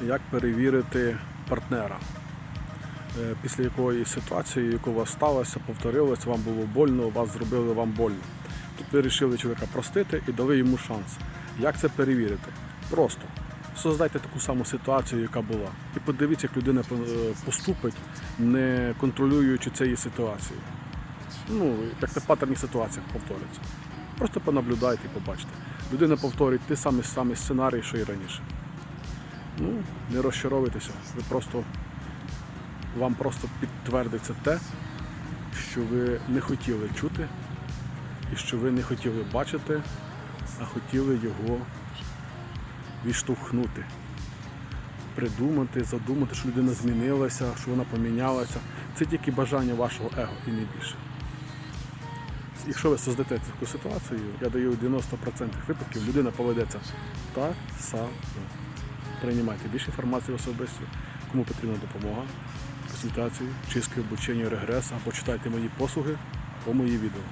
як перевірити партнера. Е, Після якої ситуації, яка у вас сталася, повторилась, вам було больно, вас зробили вам больно. Тут ви вирішили чоловіка простити і дали йому шанс. Як це перевірити? Просто создайте таку саму ситуацію, яка була. І подивіться, як людина е, поступить, не контролюючи цієї ситуації. Ну, як на паттерній ситуаціях повторюється. Просто понаблюдайте і побачите. Людина повторить той самий самий сценарій, що і раніше. Ну, не розчаровуйтеся. Ви просто вам просто підтвердиться те, що ви не хотіли чути і що ви не хотіли бачити, а хотіли його відштовхнути. Придумати, задумати, що людина змінилася, що вона помінялася. Це тільки бажання вашого его і не більше. Якщо ви создасте таку ситуацію, я даю 90% випадків, людина поведеться так само. Приймайте більше інформації особисто, кому потрібна допомога, консультації, чистки, обучення, регрес, або читайте мої послуги по мої відео.